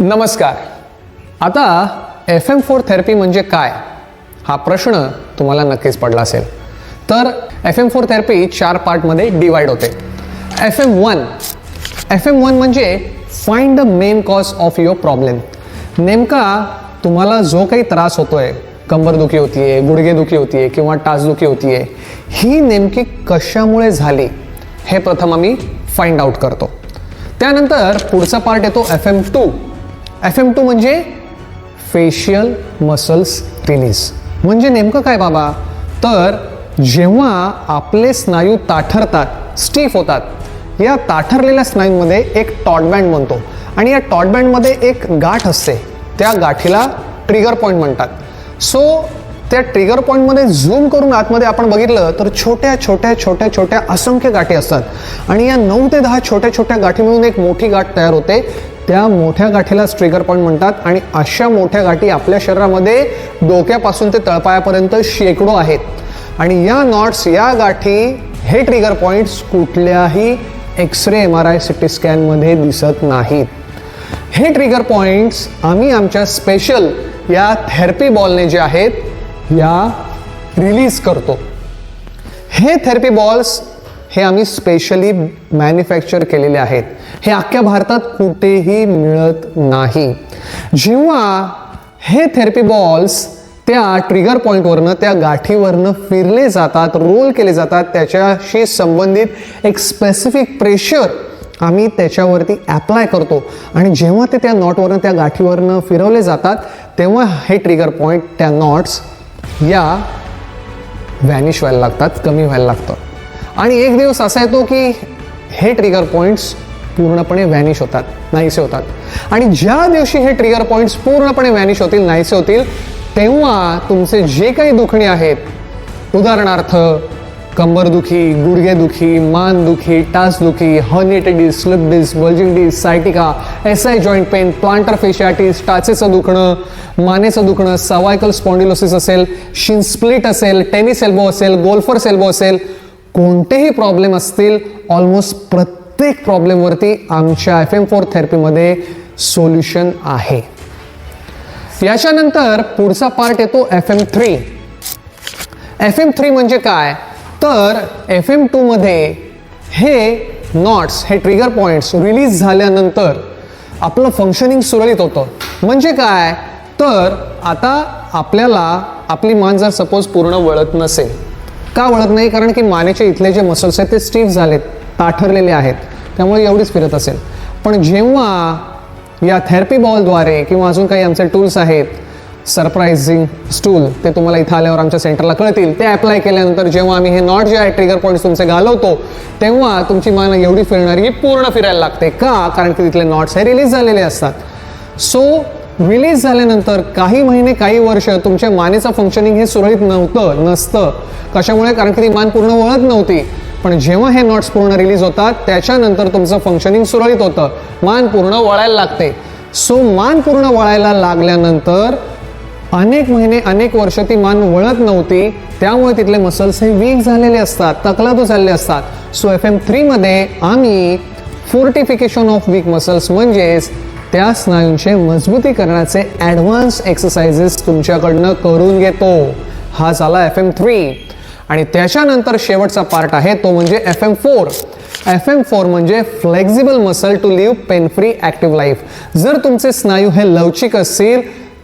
नमस्कार. आता F M four therapy म्हणजे काय? हा प्रश्न तुम्हाला नक्कीच पडला असेल. तर एफ एम फोर थेरपी चार पार्टमध्ये डिवाइड होते. F M one F M one म्हणजे find the main cause of your problem नेमका तुम्हाला जो काही त्रास होतोय कंबरदुखी होतीये गुडघेदुखी होतीये किंवा टाचदुखी होतीये ही नेमकी कशामुळे झाली हे प्रथम आम्ही फाइंड आउट करतो. त्यानंतर पुढचा पार्ट येतो F M two F M two म्हणजे फेशियल मसल्स रिलीज म्हणजे नेमकं काय बाबा? तर जेव्हा आपले स्नायू ताठरतात स्टीफ होतात या ताठरलेल्या स्नायूंमध्ये एक टॉटबँड बनतो. आणि या टॉटबँडमध्ये एक गाठ असते. त्या गाठीला ट्रिगर पॉईंट म्हणतात. सो त्या ट्रिगर पॉईंटमध्ये झूम करून आतमध्ये आपण बघितलं तर छोट्या छोट्या छोट्या छोट्या असंख्य गाठी असतात. आणि या नऊ ते दहा छोट्या छोट्या गाठी मिळून एक मोठी गाठ तयार होते. त्या मोठ्या गाठीलाच ट्रिगर पॉईंट म्हणतात आणि अशा मोठ्या गाठी आपल्या शरीरामध्ये डोक्यापासून ते तळपायापर्यंत शेकडो आहेत. आणि या नॉट्स या गाठी हे ट्रिगर पॉईंट्स कुठल्याही X ray M R I C T स्कॅनमध्ये दिसत नाहीत. हे ट्रिगर पॉईंट्स आम्ही आमच्या स्पेशल या थेरपी बॉलने जे आहेत या रिलीज करतो. हे थेरपी बॉल्स हे आम्ही स्पेशली मॅन्युफॅक्चर केलेले आहेत. हे अख्ख्या भारतात कुठेही मिळत नाही. जेव्हा हे थेरपी बॉल्स त्या ट्रिगर पॉईंटवरनं त्या गाठीवरनं फिरले जातात रोल केले जातात त्याच्याशी संबंधित एक स्पेसिफिक प्रेशर आम्ही त्याच्यावरती ॲप्लाय करतो. आणि जेव्हा ते त्या नॉटवरनं त्या गाठीवरनं फिरवले जातात तेव्हा हे ट्रिगर पॉईंट त्या नॉट्स या व्हॅनिश व्हायला लागतात कमी व्हायला लागतं आणि एक दिवस असा येतो की हे ट्रिगर पॉईंट्स पूर्णपणे व्हॅनिश होतात नाहीसे होतात. आणि ज्या दिवशी हे ट्रिगर पॉईंट्स पूर्णपणे व्हॅनिश होतील नाहीसे होतील तेव्हा तुमचे जे काही दुखणे आहेत उदाहरणार्थ कंबरदुखी गुडघेदुखी मानदुखी टासदुखी herniated disc slip disc bulging disc sciatica S I joint pain plantar fasciitis टाचेचं दुखणं मानेचं दुखणं सवायकल स्पॉन्डिलोसिस असेल शिन स्प्लिट असेल टेनिस एल्बो असेल गोल्फर्स एल्बो असेल कोणतेही प्रॉब्लेम असतील ऑलमोस्ट प्रत्येक प्रॉब्लेमवरती आमच्या एफ एम फोर थेरपीमध्ये सोल्युशन आहे. याच्यानंतर पुढचा पार्ट येतो F M three F M three म्हणजे काय? तर एफ एम टूमध्ये हे नॉट्स हे ट्रिगर पॉईंट्स रिलीज झाल्यानंतर आपलं फंक्शनिंग सुरळीत होतं. म्हणजे काय? तर आता आपल्याला आपली मान जर सपोज पूर्ण वळत नसेल का वळत नाही कारण की मानेचे इथले जे मसल्स आहेत ते स्टीफ झालेत ताठरलेले आहेत. त्यामुळे एवढीच फिरत असेल. पण जेव्हा या थेरपी बॉलद्वारे किंवा अजून काही आमचे टूल्स आहेत सरप्राइझिंग स्टूल ते तुम्हाला इथं आल्यावर आमच्या सेंटरला कळतील. ते अप्लाय केल्यानंतर जेव्हा आम्ही हे नॉट जे आहे ट्रिगर पॉईंट्स तुमचे घालवतो तेव्हा तुमची मान एवढी फिरणारी की पूर्ण फिरायला लागते. का? कारण की तिथले नॉट्स हे रिलीज झालेले असतात. सो रिलीज झाल्यानंतर काही महिने काही वर्ष तुमच्या मानेचं फंक्शनिंग हे सुरळीत नव्हतं नसतं. कशामुळे? कारण की ती मान पूर्ण वळत नव्हती. पण जेव्हा हे नॉट्स पूर्ण रिलीज होतात त्याच्यानंतर तुमचं फंक्शनिंग सुरळीत होतं. मान पूर्ण वळायला लागते. सो मान पूर्ण वळायला लागल्यानंतर अनेक महिने अनेक वर्ष ती मान वळत नव्हती. त्यामुळे तिथले मसल्स हे वीक झालेले असतात तकलादू झालेले असतात. सो एफ एम थ्रीमध्ये आम्ही फोर्टिफिकेशन ऑफ वीक मसल्स म्हणजेच त्या स्नायूंचे मजबूतीकरणाचे ॲडव्हान्स एक्सरसाइजेस तुमच्याकडनं करून घेतो. हा झाला एफ एम थ्री आणि त्याच्यानंतर शेवटचा पार्ट आहे तो म्हणजे F M four F M four म्हणजे flexible muscle to live pain free active life जर तुमचे स्नायू हे लवचिक असतील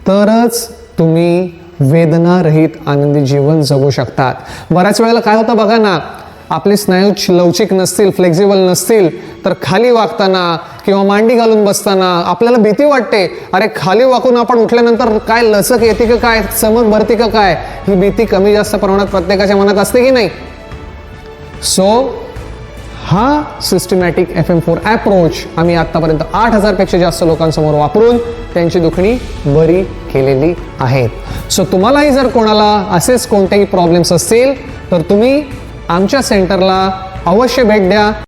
तरच तुम्ही वेदनारहित आनंदी जीवन जगू शकतात. बऱ्याच वेळेला काय होतं बघा ना आपले स्नायू लवचिक नसतील फ्लेक्झिबल नसतील तर खाली वागताना किंवा मांडी घालून बसताना आपल्याला भीती वाटते अरे खाली वाकून आपण उठल्यानंतर काय लचक येते का काय चमक भरते का काय ही भीती कमी जास्त प्रमाणात प्रत्येकाच्या मनात असते की नाही? सो हा systematic F M four approach आम्ही आत्तापर्यंत आठ हजारपेक्षा जास्त लोकांसमोर वापरून त्यांची दुखणी बरी केलेली आहेत सो तुम्हालाही जर कोणाला असेच कोणतेही प्रॉब्लेम्स असतील तर तुम्ही आमच्या सेंटरला अवश्य भेट द्या.